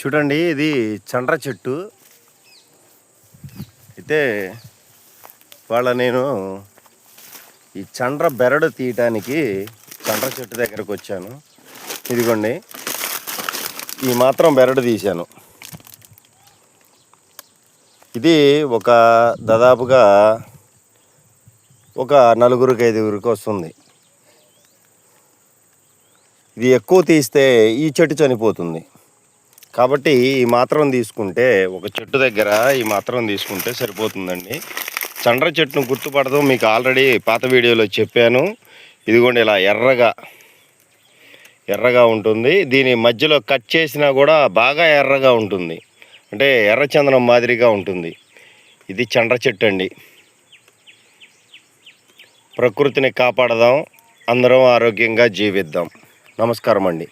చూడండి ఇది చండ్ర చెట్టు. అయితే వాళ్ళ నేను ఈ చండ్ర బెరడు తీయటానికి చండ్ర చెట్టు దగ్గరకు వచ్చాను. ఇదిగోండి ఈ మాత్రం బెరడు తీశాను. ఇది ఒక దాదాపుగా ఒక నలుగురికి ఐదుగురికి వస్తుంది. ఇది ఎక్కువ తీస్తే ఈ చెట్టు చనిపోతుంది. కాబట్టి ఈ మాత్రం తీసుకుంటే ఒక చెట్టు దగ్గర ఈ మాత్రం తీసుకుంటే సరిపోతుందండి. చండ్ర చెట్టును గుర్తుపడదాం మీకు ఆల్రెడీ పాత వీడియోలో చెప్పాను. ఇదిగోండి ఇలా ఎర్రగా ఎర్రగా ఉంటుంది. దీని మధ్యలో కట్ చేసినా కూడా బాగా ఎర్రగా ఉంటుంది. అంటే ఎర్రచందనం మాదిరిగా ఉంటుంది. ఇది చండ్ర చెట్టు అండి. ప్రకృతిని కాపాడదాం అందరం ఆరోగ్యంగా జీవిద్దాం. నమస్కారం అండి.